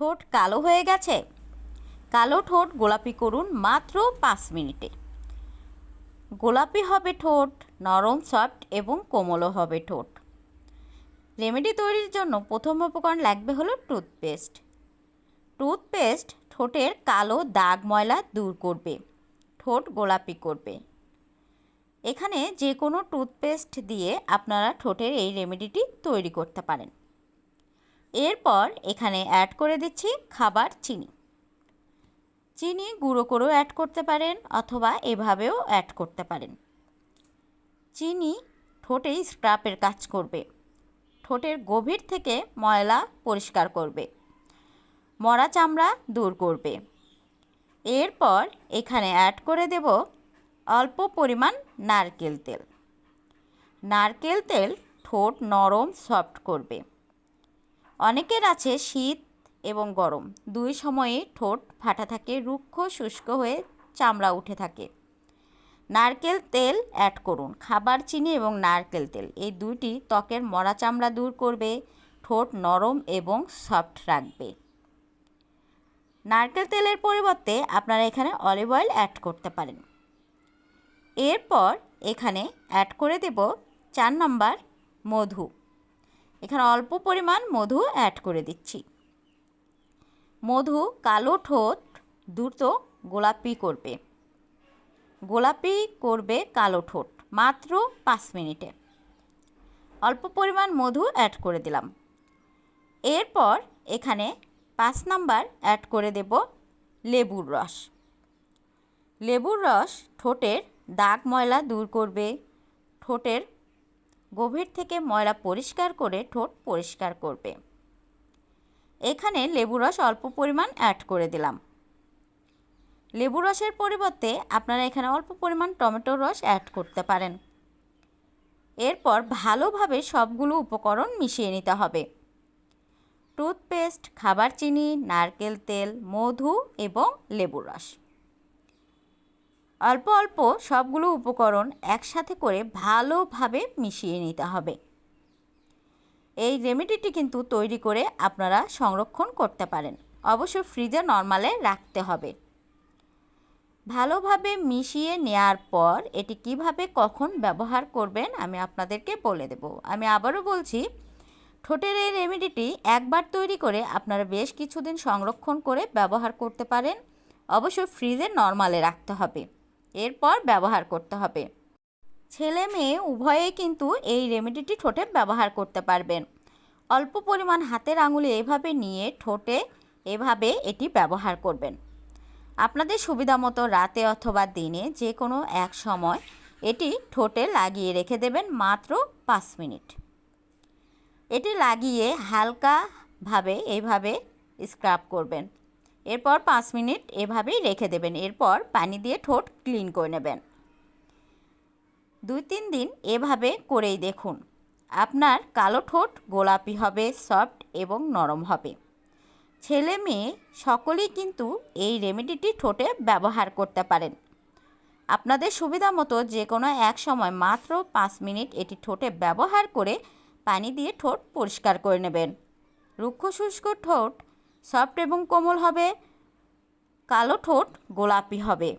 ঠোঁট কালো হয়ে গেছে? কালো ঠোঁট গোলাপি করুন মাত্র পাঁচ মিনিটে। গোলাপি হবে ঠোঁট, নরম, সফট এবং কোমলও হবে ঠোঁট। রেমেডি তৈরির জন্য প্রথম উপকরণ লাগবে হলো টুথপেস্ট। টুথপেস্ট ঠোঁটের কালো দাগ ময়লা দূর করবে, ঠোঁট গোলাপি করবে। এখানে যে কোনো টুথপেস্ট দিয়ে আপনারা ঠোঁটের এই রেমেডিটি তৈরি করতে পারেন। এরপর এখানে অ্যাড করে দিচ্ছি খাবার চিনি। চিনি গুঁড়ো করেও অ্যাড করতে পারেন অথবা এভাবেও অ্যাড করতে পারেন। চিনি ঠোঁটে স্ক্রাপের কাজ করবে। ঠোঁটের গভীর থেকে ময়লা পরিষ্কার করবে। মরা চামড়া দূর করবে। এরপর এখানে অ্যাড করে দেব অল্প পরিমাণ নারকেল তেল। নারকেল তেল ঠোঁট নরম সফট করবে। অনেকের আছে শীত এবং গরম। দুই সময়ে ঠোঁট ফাটা থাকে, রুক্ষ, শুষ্ক হয়ে চামড়া উঠে থাকে। নারকেল তেল অ্যাড করুন। খাবার চিনি এবং নারকেল তেল, এই দুইটি ত্বকের মরা চামড়া দূর করবে, ঠোঁট নরম এবং সফট রাখবে। নারকেল তেলের পরিবর্তে আপনারা এখানে অলিভ অয়েল অ্যাড করতে পারেন। এরপর এখানে অ্যাড করে দেব চার নম্বর মধু। এখানে অল্প পরিমাণ মধু অ্যাড করে দিচ্ছি। মধু কালো ঠোঁট দ্রুত গোলাপি করবে। গোলাপি করবে কালো ঠোঁট, মাত্র পাঁচ মিনিটে। অল্প পরিমাণ মধু অ্যাড করে দিলাম। এরপর এখানে পাঁচ নাম্বার অ্যাড করে দেব লেবুর রস। লেবুর রস ঠোঁটের দাগ ময়লা দূর করবে, ঠোঁটের গভীর থেকে ময়লা পরিষ্কার করে ঠোঁট পরিষ্কার করবে। এখানে লেবু রস অল্প পরিমাণ অ্যাড করে দিলাম। লেবু রসের পরিবর্তে আপনারা এখানে অল্প পরিমাণ টমেটোর রস অ্যাড করতে পারেন। এরপর ভালোভাবে সবগুলো উপকরণ মিশিয়ে নিতে হবে। টুথপেস্ট, খাবার চিনি, নারকেল তেল, মধু এবং লেবুর রস। অল্প অল্প সবগুলো উপকরণ একসাথে করে ভালোভাবে মিশিয়ে নিতে হবে। এই রেমেডিটি কিন্তু তৈরি করে আপনারা সংরক্ষণ করতে পারেন। অবশ্য ফ্রিজে নর্মালে রাখতে হবে। ভালোভাবে মিশিয়ে নেওয়ার পর এটি কীভাবে কখন ব্যবহার করবেন আমি আপনাদেরকে বলে দেব। আমি আবারও বলছি, ঠোঁটের এই রেমেডিটি একবার তৈরি করে আপনারা বেশ কিছুদিন সংরক্ষণ করে ব্যবহার করতে পারেন। অবশ্যই ফ্রিজে নর্মালে রাখতে হবে। এরপর ব্যবহার করতে হবে। ছেলে মেয়ে উভয়েই কিন্তু এই রেমেডিটি ঠোঁটে ব্যবহার করতে পারবেন। অল্প পরিমাণ হাতের আঙুলে এভাবে নিয়ে ঠোঁটে এভাবে এটি ব্যবহার করবেন। আপনাদের সুবিধা মতো রাতে অথবা দিনে যে কোনো এক সময় এটি ঠোঁটে লাগিয়ে রেখে দেবেন মাত্র পাঁচ মিনিট। এটি লাগিয়ে হালকাভাবে এইভাবে স্ক্রাব করবেন। এরপর পাঁচ মিনিট এভাবেই রেখে দেবেন। এরপর পানি দিয়ে ঠোঁট ক্লিন করে নেবেন। দুই তিন দিন এভাবে করেই দেখুন। আপনার কালো ঠোঁট গোলাপি হবে, সফট এবং নরম হবে। ছেলে মেয়ে সকলেই কিন্তু এই রেমেডিটি ঠোঁটে ব্যবহার করতে পারেন। আপনাদের সুবিধা মতো যে কোনো এক সময় মাত্র পাঁচ মিনিট এটি ঠোঁটে ব্যবহার করে পানি দিয়ে ঠোঁট পরিষ্কার করে নেবেন। রুক্ষ শুষ্ক ঠোঁট সফট এবং কোমল হবে কালো ঠোঁট গোলাপি হবে।